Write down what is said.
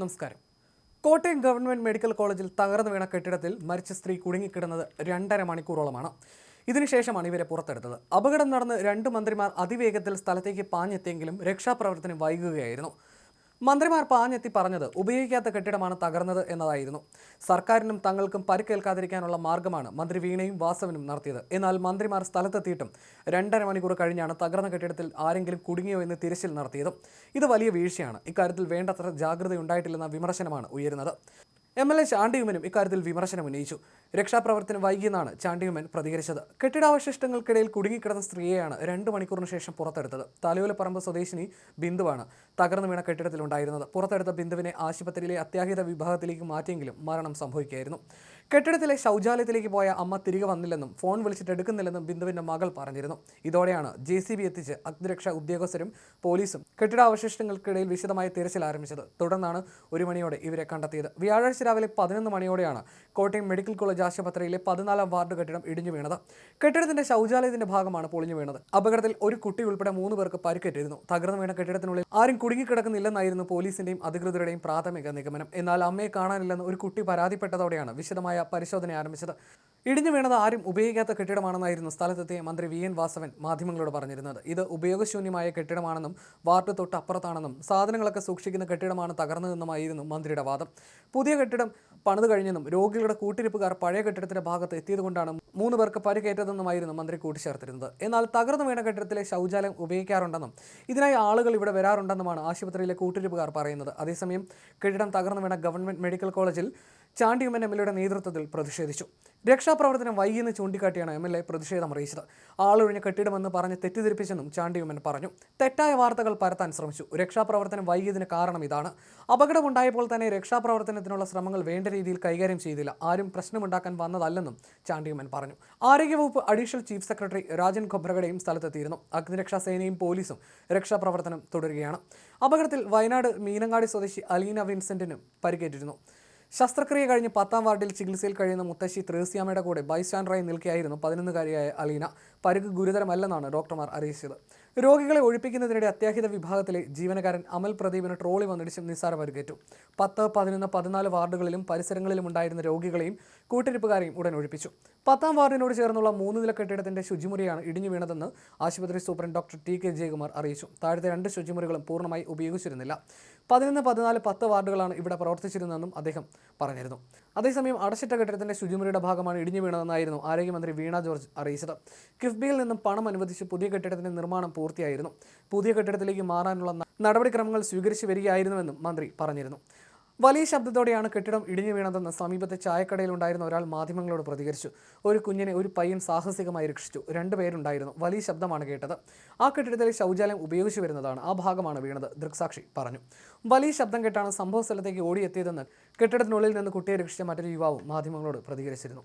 നമസ്കാരം. Kottayam government medical കോളേജിൽ തകർന്നു വീണ കെട്ടിടത്തിൽ മരിച്ച സ്ത്രീ കുടുങ്ങിക്കിടന്നത് രണ്ടര മണിക്കൂറോളമാണ്. ഇതിനുശേഷമാണ് ഇവരെ പുറത്തെടുത്തത്. അപകടം നടന്ന് രണ്ട് മന്ത്രിമാർ അതിവേഗത്തിൽ സ്ഥലത്തേക്ക് പാഞ്ഞെത്തിയെങ്കിലും രക്ഷാപ്രവർത്തനം വൈകുകയായിരുന്നു. മന്ത്രിമാർ പാഞ്ഞെത്തി പറഞ്ഞത് ഉപയോഗിക്കാത്ത കെട്ടിടമാണ് തകർന്നത് എന്നതായിരുന്നു. സർക്കാരിനും തങ്ങൾക്കും പരിക്കേൽക്കാതിരിക്കാനുള്ള മാർഗമാണ് മന്ത്രി വീണയും വാസവനും നടത്തിയത്. എന്നാൽ മന്ത്രിമാർ സ്ഥലത്തെത്തിയിട്ടും രണ്ടര മണിക്കൂർ കഴിഞ്ഞാണ് തകർന്ന കെട്ടിടത്തിൽ ആരെങ്കിലും കുടുങ്ങിയോ എന്ന് തിരച്ചിൽ നടത്തിയത്. ഇത് വലിയ വീഴ്ചയാണ്. ഇക്കാര്യത്തിൽ വേണ്ടത്ര ജാഗ്രത ഉണ്ടായിട്ടില്ലെന്ന വിമർശനമാണ് ഉയരുന്നത്. എം എൽ എ ചാണ്ടിയുമനും ഇക്കാര്യത്തിൽ വിമർശനം ഉന്നയിച്ചു. രക്ഷാപ്രവർത്തനം വൈകിയെന്നാണ് ചാണ്ടിയുമൻ പ്രതികരിച്ചത്. കെട്ടിടാവശിഷ്ടങ്ങൾക്കിടയിൽ കുടുങ്ങിക്കിടന്ന സ്ത്രീയെയാണ് രണ്ട് മണിക്കൂറിന് ശേഷം പുറത്തെടുത്തത്. തലയോലപ്പറമ്പ് സ്വദേശിനി ബിന്ദുവാണ് തകർന്നു വീണ കെട്ടിടത്തിലുണ്ടായിരുന്നത്. പുറത്തെടുത്ത ബിന്ദുവിനെ ആശുപത്രിയിലെ അത്യാഹിത വിഭാഗത്തിലേക്ക് മാറ്റിയെങ്കിലും മരണം സംഭവിക്കുകയായിരുന്നു. കെട്ടിടത്തിലെ ശൗചാലയത്തിലേക്ക് പോയ അമ്മ തിരികെ വന്നില്ലെന്നും ഫോൺ വിളിച്ചിട്ട് എടുക്കുന്നില്ലെന്നും ബിന്ദുവിന്റെ മകൾ പറഞ്ഞിരുന്നു. ഇതോടെയാണ് ജെ സി ബി എത്തിച്ച് അഗ്നിരക്ഷാ ഉദ്യോഗസ്ഥരും പോലീസും കെട്ടിടാവശിഷ്ടങ്ങൾക്കിടയിൽ വിശദമായ തിരച്ചിൽ ആരംഭിച്ചത്. തുടർന്നാണ് ഒരു മണിയോടെ ഇവരെ കണ്ടെത്തിയത്. വ്യാഴാഴ്ച രാവിലെ പതിനൊന്ന് മണിയോടെയാണ് കോട്ടയം മെഡിക്കൽ കോളേജ് ആശുപത്രിയിലെ പതിനാലാം വാർഡ് കെട്ടിടം ഇടിഞ്ഞു വീണത്. കെട്ടിടത്തിന്റെ ശൗചാലയത്തിന്റെ ഭാഗമാണ് പൊളിഞ്ഞു വീണത്. അപകടത്തിൽ ഒരു കുട്ടി ഉൾപ്പെടെ മൂന്ന് പേർക്ക് പരിക്കേറ്റിരുന്നു. തകർന്നു വീണ കെട്ടിടത്തിനുള്ളിൽ ആരും കുടുങ്ങിക്കിടക്കുന്നില്ലെന്നായിരുന്നു പോലീസിന്റെയും അധികൃതരുടെയും പ്രാഥമിക നിഗമനം. എന്നാൽ അമ്മയെ കാണാനില്ലെന്ന് ഒരു കുട്ടി പരാതിപ്പെട്ടതോടെയാണ് വിശദമായ പരിശോധന ആരംഭിച്ചത്. ഇടിഞ്ഞു വീണത് ആരും ഉപയോഗിക്കാത്ത കെട്ടിടമാണെന്നായിരുന്നു സ്ഥലത്തെത്തിയ മന്ത്രി വി എൻ വാസവൻ മാധ്യമങ്ങളോട് പറഞ്ഞിരുന്നത്. ഇത് ഉപയോഗശൂന്യമായ കെട്ടിടമാണെന്നും വാർഡ് തൊട്ടപ്പുറത്താണെന്നും സാധനങ്ങളൊക്കെ സൂക്ഷിക്കുന്ന കെട്ടിടമാണ് തകർന്നതെന്നുമായിരുന്നു മന്ത്രിയുടെ വാദം. പുതിയ കെട്ടിടം പണിത് കഴിഞ്ഞെന്നും രോഗികളുടെ കൂട്ടിരിപ്പുകാർ പഴയ കെട്ടിടത്തിന്റെ ഭാഗത്ത് എത്തിയതുകൊണ്ടാണ് മൂന്ന് പേർക്ക് പരിക്കേറ്റതെന്നുമായിരുന്നു മന്ത്രി കൂട്ടിച്ചേർത്തിരുന്നത്. എന്നാൽ തകർന്നു വീണ കെട്ടിടത്തിലെ ശൗചാലയം ഉപയോഗിക്കാറുണ്ടെന്നും ഇതിനായി ആളുകൾ ഇവിടെ വരാറുണ്ടെന്നുമാണ് ആശുപത്രിയിലെ കൂട്ടിരിപ്പുകാർ പറയുന്നത്. അതേസമയം കെട്ടിടം തകർന്നു വീണ ഗവൺമെന്റ് മെഡിക്കൽ കോളേജിൽ ചാണ്ടിയുമ്മൻ എം എൽ എയുടെ നേതൃത്വത്തിൽ പ്രതിഷേധിച്ചു. രക്ഷാപ്രവർത്തനം വൈകിയെന്ന് ചൂണ്ടിക്കാട്ടിയാണ് എം എൽ എ പ്രതിഷേധം അറിയിച്ചത്. ആളൊഴിഞ്ഞ കെട്ടിടമെന്ന് പറഞ്ഞ് തെറ്റിദ്ധരിപ്പിച്ചെന്നും ചാണ്ടിയുമ്മൻ പറഞ്ഞു. തെറ്റായ വാർത്തകൾ പരത്താൻ ശ്രമിച്ചു. രക്ഷാപ്രവർത്തനം വൈകിയതിന് കാരണം ഇതാണ്. അപകടമുണ്ടായപ്പോൾ തന്നെ രക്ഷാപ്രവർത്തനത്തിനുള്ള ശ്രമങ്ങൾ വേണ്ട രീതിയിൽ കൈകാര്യം ചെയ്തില്ല. ആരും പ്രശ്നമുണ്ടാക്കാൻ വന്നതല്ലെന്നും ചാണ്ടിയുമ്മൻ പറഞ്ഞു. ആരോഗ്യവകുപ്പ് അഡീഷണൽ ചീഫ് സെക്രട്ടറി രാജൻ ഖൊബ്രഗഡയും സ്ഥലത്തെത്തിയിരുന്നു. അഗ്നിരക്ഷാ സേനയും പോലീസും രക്ഷാപ്രവർത്തനം തുടരുകയാണ്. അപകടത്തിൽ വയനാട് മീനങ്ങാടി സ്വദേശി അലീന വിൻസെന്റിനും പരിക്കേറ്റിരുന്നു. ശസ്ത്രക്രിയ കഴിഞ്ഞ് പത്താം വാർഡിൽ ചികിത്സയിൽ കഴിയുന്ന മുത്തശ്ശി ത്രേസ്യാമയുടെ കൂടെ ബൈസ്റ്റാൻഡറായി നിൽക്കുകയായിരുന്നു പതിനൊന്നുകാരിയായ അലീന. പരുക്ക് ഗുരുതരമല്ലെന്നാണ് ഡോക്ടർമാർ അറിയിച്ചത്. രോഗികളെ ഒഴിപ്പിക്കുന്നതിനിടെ അത്യാഹിത വിഭാഗത്തിലെ ജീവനക്കാരൻ അമൽ പ്രദീപിന് ട്രോളി വന്നിടിച്ച് നിസ്സാര പരുക്കേറ്റു. പത്ത് പതിനൊന്ന് പതിനാല് വാർഡുകളിലും പരിസരങ്ങളിലും ഉണ്ടായിരുന്ന രോഗികളെയും കൂട്ടിരിപ്പുകാരെയും ഉടൻ ഒഴിപ്പിച്ചു. പത്താം വാർഡിനോട് ചേർന്നുള്ള മൂന്ന് നില കെട്ടിടത്തിന്റെ ശുചിമുറിയാണ് ഇടിഞ്ഞു വീണതെന്ന് ആശുപത്രി superintendent doctor T K Jayakumar അറിയിച്ചു. താഴത്തെ രണ്ട് ശുചിമുറികളും പൂർണമായി ഉപയോഗിച്ചിരുന്നില്ല. പതിനൊന്ന് പതിനാല് പത്ത് വാർഡുകളാണ് ഇവിടെ പ്രവർത്തിച്ചിരുന്നതെന്നും അദ്ദേഹം പറഞ്ഞിരുന്നു. അതേസമയം അടച്ചിട്ട കെട്ടിടത്തിന്റെ ശുചിമുറിയുടെ ഭാഗമാണ് ഇടിഞ്ഞു വീണതെന്നായിരുന്നു ആരോഗ്യമന്ത്രി വീണ ജോർജ് അറിയിച്ചത്. കിഫ്ബിയിൽ നിന്നും പണം അനുവദിച്ച് പുതിയ കെട്ടിടത്തിന്റെ നിർമ്മാണം പൂർത്തിയായിരുന്നു. പുതിയ കെട്ടിടത്തിലേക്ക് മാറാനുള്ള നടപടിക്രമങ്ങൾ സ്വീകരിച്ചു വരികയായിരുന്നുവെന്നും മന്ത്രി പറഞ്ഞിരുന്നു. വലിയ ശബ്ദത്തോടെയാണ് കെട്ടിടം ഇടിഞ്ഞു വീണതെന്ന് സമീപത്തെ ചായക്കടയിലുണ്ടായിരുന്ന ഒരാൾ മാധ്യമങ്ങളോട് പ്രതികരിച്ചു. ഒരു കുഞ്ഞിനെ ഒരു പയ്യൻ സാഹസികമായി രക്ഷിച്ചു. രണ്ടുപേരുണ്ടായിരുന്നു വലിയ ശബ്ദമാണ് കേട്ടത്. ആ കെട്ടിടത്തിലെ ശൗചാലയം ഉപയോഗിച്ചു വരുന്നതാണ്. ആ ഭാഗമാണ് വീണത് ദൃക്സാക്ഷി പറഞ്ഞു. വലിയ ശബ്ദം കേട്ടാണ് സംഭവ സ്ഥലത്തേക്ക് ഓടിയെത്തിയതെന്ന് കെട്ടിടത്തിനുള്ളിൽ നിന്ന് കുട്ടിയെ രക്ഷിച്ച മറ്റൊരു യുവാവും മാധ്യമങ്ങളോട് പ്രതികരിച്ചിരുന്നു.